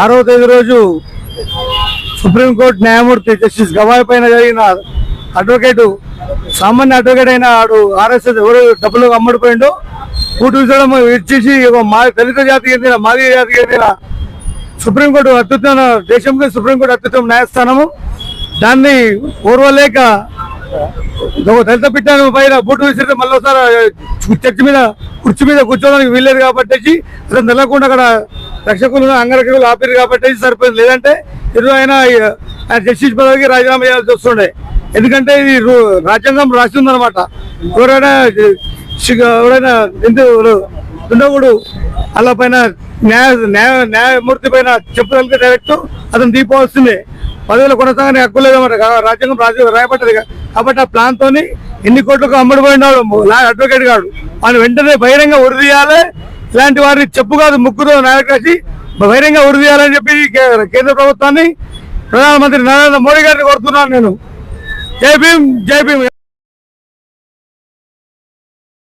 ఆరవ తేదీ రోజు సుప్రీంకోర్టు న్యాయమూర్తి జస్టిస్ గవాయ్ పైన జరిగిన అడ్వకేట్ సామాన్య అడ్వకేట్ అయిన ఆడు ఆర్ఎస్ఎస్ ఎవరు డబ్బులు అమ్మడిపోయిండో కూటు విసడం ఇచ్చేసి మా దళిత జాతికి చెందిన మాదిగ జాతికి చెందిన సుప్రీంకోర్టు అత్యుత్తమ దేశంలో సుప్రీంకోర్టు అత్యుత్తమ న్యాయస్థానము. దాన్ని ఓర్వలేక ఒక దళిత పెట్టాను పైన బోటు విసిరితే మళ్ళీ ఒకసారి చర్చి మీద కుర్చీ మీద కూర్చోడానికి వీల్లేదు కాబట్టి అతను అక్కడ రక్షకులు అంగరక్షకులు ఆపిరు కాబట్టి సరిపోయింది. లేదంటే ఈరోజు ఆయన ఆయన జస్టిస్ పదవికి రాజీనామా చేయాల్సి వస్తుండే. ఎందుకంటే ఇది రాజ్యాంగం రాసి ఉందన్నమాట ఎవరైనా ఎవరైనా ఎందుకు దుండగుడు అలా పైన న్యాయ న్యాయ న్యాయమూర్తి పైన చెప్పగలిగితే డైరెక్ట్ అతను దీపోవలసిందే పదవిలో కొనసాగని హక్కు లేదన్నమాట రాజ్యాంగం రాజు రాయబడ్డది కాబట్టి ఆ ప్లాన్ తోని ఎన్ని కోట్లకు అమ్ముడుపోయినాడు అడ్వకేట్ గాడు. ఆయన వెంటనే బహిరంగ ఉరిదీయాలి ఇలాంటి వారిని చెప్పు కాదు ముక్కుతో నాయకు బహిరంగ ఉరిదీయాలని చెప్పి కే- కేంద్ర ప్రభుత్వాన్ని ప్రధానమంత్రి నరేంద్ర మోడీ గారిని కోరుతున్నాను నేను. జై భీమ్ జై భీమ్.